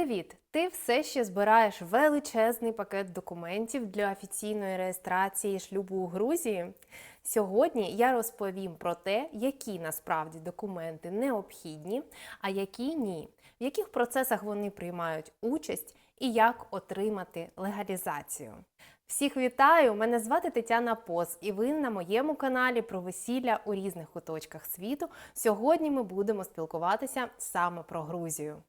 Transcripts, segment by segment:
Привіт! Ти все ще збираєш величезний пакет документів для офіційної реєстрації шлюбу у Грузії. Сьогодні я розповім про те, які насправді документи необхідні, а які ні, в яких процесах вони приймають участь і як отримати легалізацію. Всіх вітаю! Мене звати Тетяна Поз, і ви на моєму каналі про весілля у різних куточках світу. Сьогодні ми будемо спілкуватися саме про Грузію.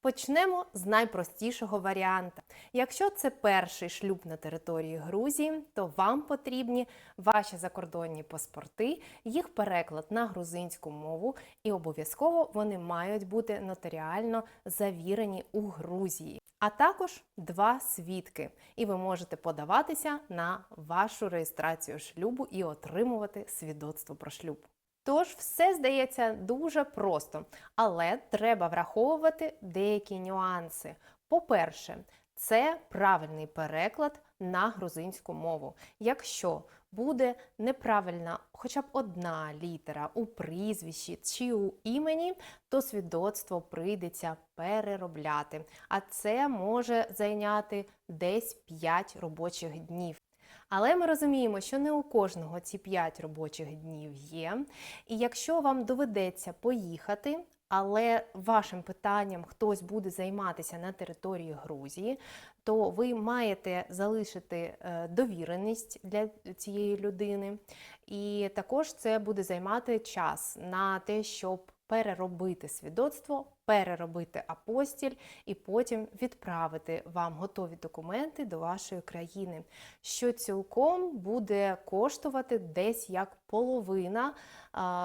Почнемо з найпростішого варіанта. Якщо це перший шлюб на території Грузії, то вам потрібні ваші закордонні паспорти, їх переклад на грузинську мову, і обов'язково вони мають бути нотаріально завірені у Грузії. А також два свідки, і ви можете подаватися на вашу реєстрацію шлюбу і отримувати свідоцтво про шлюб. Тож все здається дуже просто, але треба враховувати деякі нюанси. По-перше, це правильний переклад на грузинську мову. Якщо буде неправильна хоча б одна літера у прізвищі чи у імені, то свідоцтво прийдеться переробляти. А це може зайняти десь 5 робочих днів. Але ми розуміємо, що не у кожного ці 5 робочих днів є. І якщо вам доведеться поїхати, але вашим питанням хтось буде займатися на території Грузії, то ви маєте залишити е, довіреність для цієї людини. І також це буде займати час на те, щоб переробити свідоцтво, переробити апостіль і потім відправити вам готові документи до вашої країни, що цілком буде коштувати десь як половина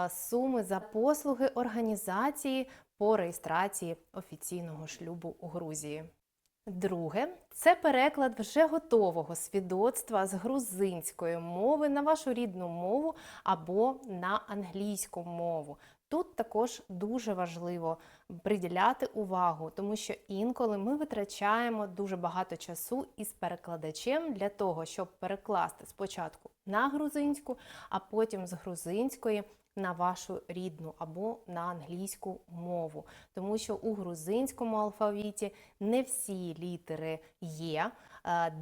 суми за послуги організації по реєстрації офіційного шлюбу у Грузії. Друге, це переклад вже готового свідоцтва з грузинської мови на вашу рідну мову або на англійську мову. Тут також дуже важливо приділяти увагу, тому що інколи ми витрачаємо дуже багато часу із перекладачем для того, щоб перекласти спочатку на грузинську, а потім з грузинської на вашу рідну або на англійську мову, тому що у грузинському алфавіті не всі літери є,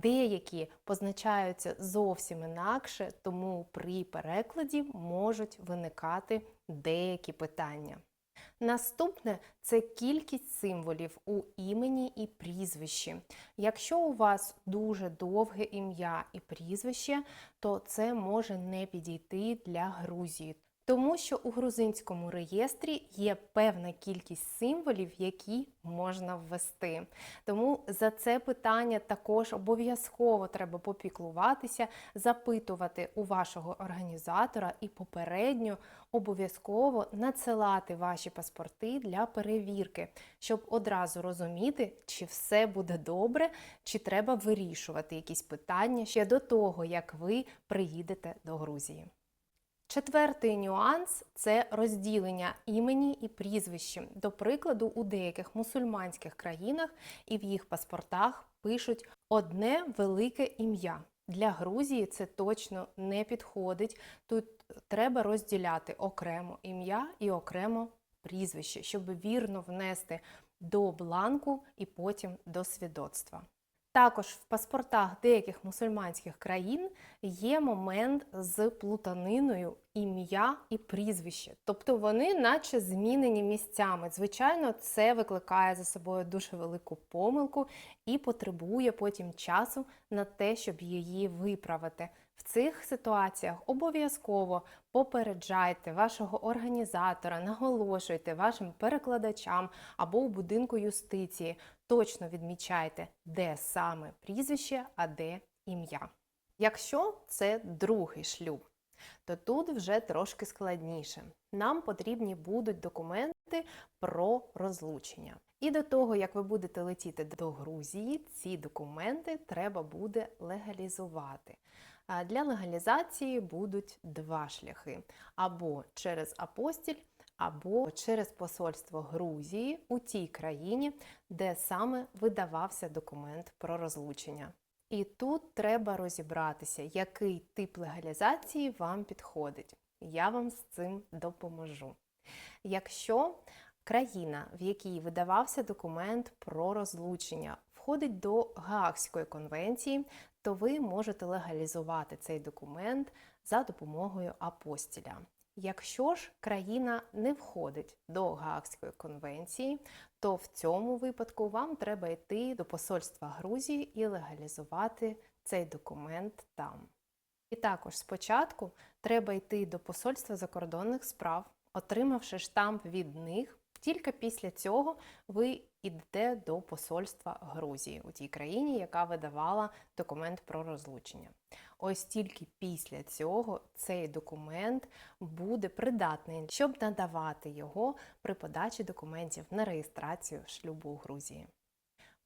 деякі позначаються зовсім інакше, тому при перекладі можуть виникати деякі питання. Наступне це кількість символів у імені і прізвищі. Якщо у вас дуже довге ім'я і прізвище, то це може не підійти для Грузії. Тому що у грузинському реєстрі є певна кількість символів, які можна ввести. Тому за це питання також обов'язково треба попіклуватися, запитувати у вашого організатора і попередньо обов'язково надсилати ваші паспорти для перевірки, щоб одразу розуміти, чи все буде добре, чи треба вирішувати якісь питання ще до того, як ви приїдете до Грузії. Четвертий нюанс це розділення імені і прізвища. До прикладу, у деяких мусульманських країнах і в їх паспортах пишуть одне велике ім'я. Для Грузії це точно не підходить. Тут треба розділяти окремо ім'я і окремо прізвище, щоб вірно внести до бланку і потім до свідоцтва. Також в паспортах деяких мусульманських країн є момент з плутаниною ім'я і прізвище. Тобто вони наче змінені місцями. Звичайно, це викликає за собою дуже велику помилку і потребує потім часу на те, щоб її виправити. В цих ситуаціях обов'язково попереджайте вашого організатора, наголошуйте вашим перекладачам або у будинку юстиції. Точно відмічайте, де саме прізвище, а де ім'я. Якщо це другий шлюб, то тут вже трошки складніше. Нам потрібні будуть документи про розлучення. І до того, як ви будете летіти до Грузії, ці документи треба буде легалізувати. Для легалізації будуть два шляхи: або через апостіль, або через посольство Грузії у тій країні, де саме видавався документ про розлучення. І тут треба розібратися, який тип легалізації вам підходить. Я вам з цим допоможу. Якщо країна, в якій видавався документ про розлучення, входить до Гаагської конвенції, то ви можете легалізувати цей документ за допомогою апостіля. Якщо ж країна не входить до Гаагської конвенції, то в цьому випадку вам треба йти до посольства Грузії і легалізувати цей документ там. І також спочатку треба йти до посольства закордонних справ, отримавши штамп від них. Тільки після цього ви йдете до посольства Грузії у тій країні, яка видавала документ про розлучення. Ось тільки після цього цей документ буде придатний, щоб надавати його при подачі документів на реєстрацію шлюбу у Грузії.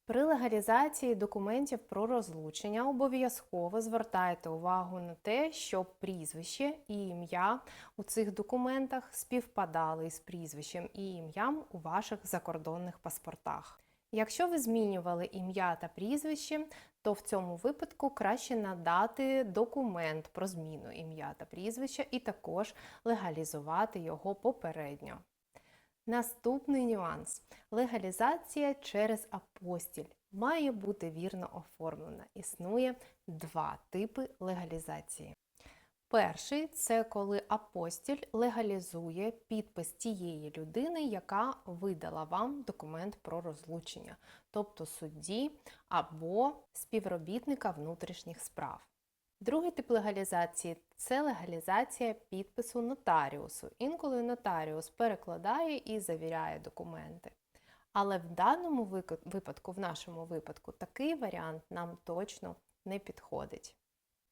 При легалізації документів про розлучення обов'язково звертайте увагу на те, щоб прізвище і ім'я у цих документах співпадали із прізвищем і ім'ям у ваших закордонних паспортах. Якщо ви змінювали ім'я та прізвище, то в цьому випадку краще надати документ про зміну ім'я та прізвища і також легалізувати його попередньо. Наступний нюанс: легалізація через апостіль має бути вірно оформлена. Існує два типи легалізації. Перший це коли апостіль легалізує підпис тієї людини, яка видала вам документ про розлучення, тобто судді або співробітника внутрішніх справ. Другий тип легалізації це легалізація підпису нотаріусу. Інколи нотаріус перекладає і завіряє документи. Але в даному випадку, в нашому випадку, такий варіант нам точно не підходить.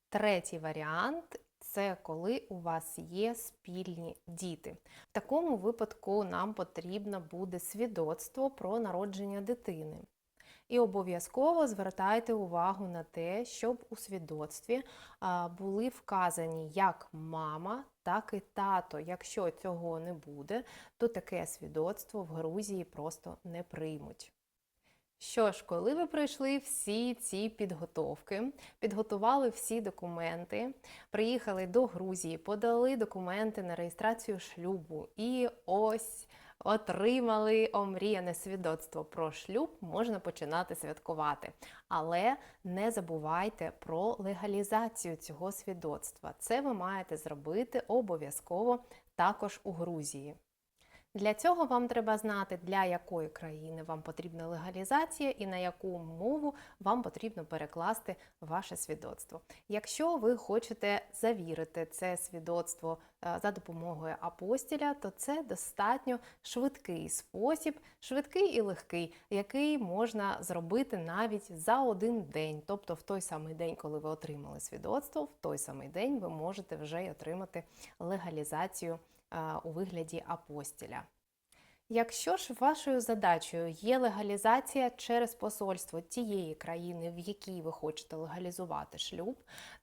Третій варіант це коли у вас є спільні діти. В такому випадку нам потрібно буде свідоцтво про народження дитини. І обов'язково звертайте увагу на те, щоб у свідоцтві були вказані як мама, так і тато. Якщо цього не буде, то таке свідоцтво в Грузії просто не приймуть. Що ж, коли ви пройшли всі ці підготовки, підготували всі документи, приїхали до Грузії, подали документи на реєстрацію шлюбу, і ось отримали омріяне свідоцтво про шлюб, можна починати святкувати. Але не забувайте про легалізацію цього свідоцтва. Це ви маєте зробити обов'язково також у Грузії. Для цього вам треба знати, для якої країни вам потрібна легалізація і на яку мову вам потрібно перекласти ваше свідоцтво. Якщо ви хочете завірити це свідоцтво е, за допомогою апостіля, то це достатньо швидкий спосіб, швидкий і легкий, який можна зробити навіть за один день. Тобто, в той самий день, коли ви отримали свідоцтво, в той самий день ви можете вже й отримати легалізацію у вигляді апостіля. Якщо ж вашою задачею є легалізація через посольство тієї країни, в якій ви хочете легалізувати шлюб,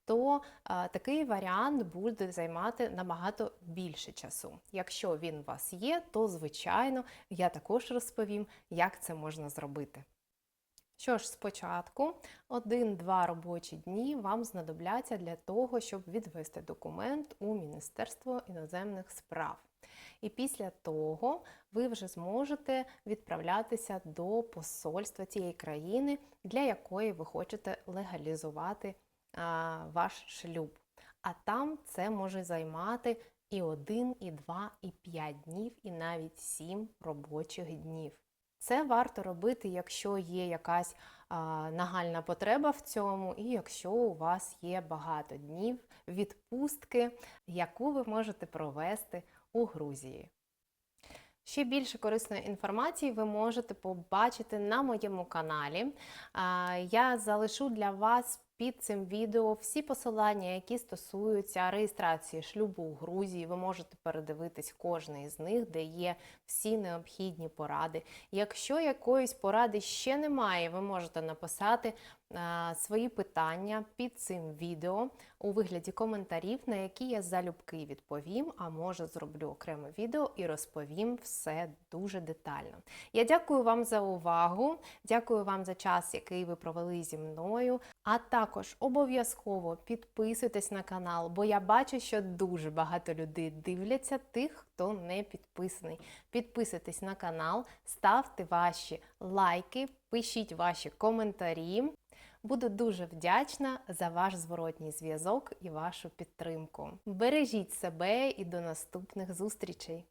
то а, такий варіант буде займати набагато більше часу. Якщо він у вас є, то звичайно я також розповім, як це можна зробити. Що ж, спочатку один-два робочі дні вам знадобляться для того, щоб відвести документ у Міністерство іноземних справ. І після того ви вже зможете відправлятися до посольства тієї країни, для якої ви хочете легалізувати а, ваш шлюб. А там це може займати і один, і два, і п'ять днів, і навіть сім робочих днів. Це варто робити, якщо є якась а, нагальна потреба в цьому, і якщо у вас є багато днів відпустки, яку ви можете провести у Грузії. Ще більше корисної інформації ви можете побачити на моєму каналі. Я залишу для вас під цим відео всі посилання, які стосуються реєстрації шлюбу у Грузії. Ви можете передивитись кожний із них, де є всі необхідні поради. Якщо якоїсь поради ще немає, ви можете написати свої питання під цим відео у вигляді коментарів, на які я залюбки відповім, а може зроблю окреме відео і розповім все дуже детально. Я дякую вам за увагу, дякую вам за час, який ви провели зі мною. А також Також обов'язково підписуйтесь на канал, бо я бачу, що дуже багато людей дивляться тих, хто не підписаний. Підписуйтесь на канал, ставте ваші лайки, пишіть ваші коментарі. Буду дуже вдячна за ваш зворотній зв'язок і вашу підтримку. Бережіть себе і до наступних зустрічей!